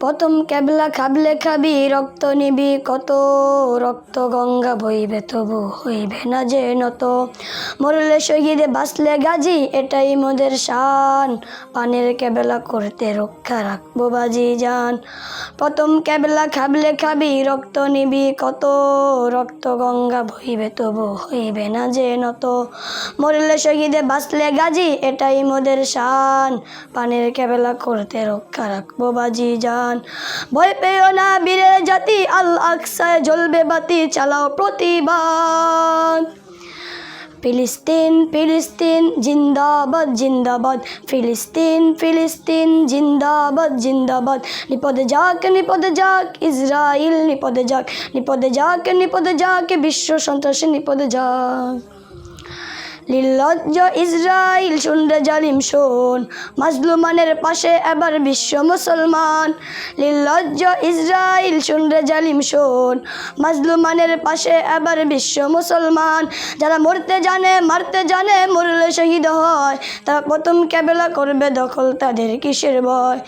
প্রথম ক্যাবলা খাবলে খাবি, রক্ত নিবি কত? রক্ত গঙ্গা বইবে তবু হইবে না যে নত। মরলে শহীদে বাঁচলে গাজী, এটাই মোদের শান। পানের ক্যাবেলা করতে রক্ষা রাখব বাজি যান প্রথম ক্যাবলা খাবলে খাবি, রক্ত নিবি কত? রক্ত গঙ্গা বইবে তবু হইবে না যে নত। মরলে শহীদে বাঁচলে গাজী, এটাই মোদের শান। পানের ক্যাবেলা করতে রক্ষা রাখব বাজি যান ভয় পেও না বীরের জাতি, আল আকসায় জ্বলবে বাতি, চালাও প্রতিবাদ। ফিলিস্তিন ফিলিস্তিন, জিন্দাবাদ জিন্দাবাদ। ফিলিস্তিন ফিলিস্তিন, জিন্দাবাদ জিন্দাবাদ। নিপদে যাক নিপদে যাক ইসরায়েল নিপদে যাক নিপদে যাক নিপদে যাক, বিশ্ব সন্ত্রাসী, নিপদে যাক। লিল্লজ্জ ইসরাইল শুনরে জালিম শোন। মাজলুমানের পাশে এবার বিশ্ব মুসলমান। লিল্লজ্জ ইসরাইল শুনরে জালিম শোন। মাজলুমানের পাশে এবার বিশ্ব মুসলমান। যারা মরতে জানে, মারতে জানে, মরলে শহীদ হয়। তারা প্রথম ক্যাবেলা করবে দখল তাদের কিসের ভয়?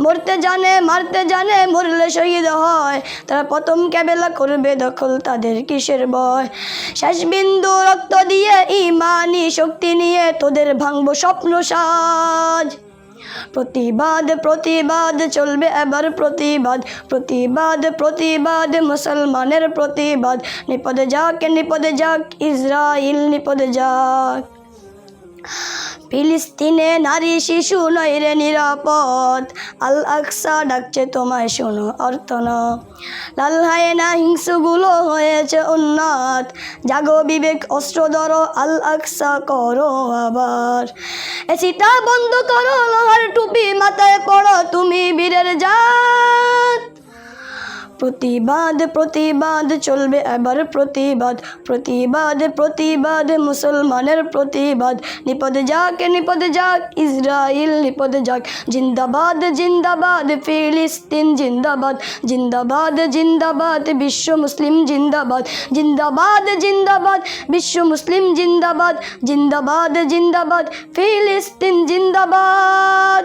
মরতে জানে, মারতে জানে, মরলে শহীদ হয়। তারা প্রথম ক্যাবেলা করবে দখল তাদের কিসের ভয়? শেষ বিন্দু রক্ত দিয়ে ইমানি শক্তি নিয়ে তোদের ভাঙব স্বপ্ন সাজ। প্রতিবাদ প্রতিবাদ চলবে এবার প্রতিবাদ। প্রতিবাদ প্রতিবাদ, মুসলমানের প্রতিবাদ। নিপদে যাক নিপদে যাক ইসরায়েল নিপদে যাক। ফিলিস্তিনে নারী শিশু নয় রে নিরাপদ। আল আকসা ডাকছে তোমায়, শোনো অর্থ ন লাল হায়না হিংসুগুলো হয়েছে উন্নত জাগো বিবেক, অস্ত্র ধরো, আল আকসা করো আবার। এসিটা বন্ধ করো, লোহার টুপি মাথায় পড়ো, তুমি বীরের জাত। প্রতিবাদ প্রতিবাদ চলবে এবার প্রতিবাদ। প্রতিবাদ প্রতিবাদ, মুসলমানের প্রতিবাদ। নিপদ যাক নিপদ যাক ইসরায়েল নিপদ যাক। জিন্দাবাদ জিন্দাবাদ, ফিলিস্তিন জিন্দাবাদ। জিন্দাবাদ জিন্দাবাদ, বিশ্ব মুসলিম জিন্দাবাদ। জিন্দাবাদ জিন্দাবাদ, বিশ্ব মুসলিম জিন্দাবাদ। জিন্দাবাদ জিন্দাবাদ, ফিলিস্তিন জিন্দাবাদ।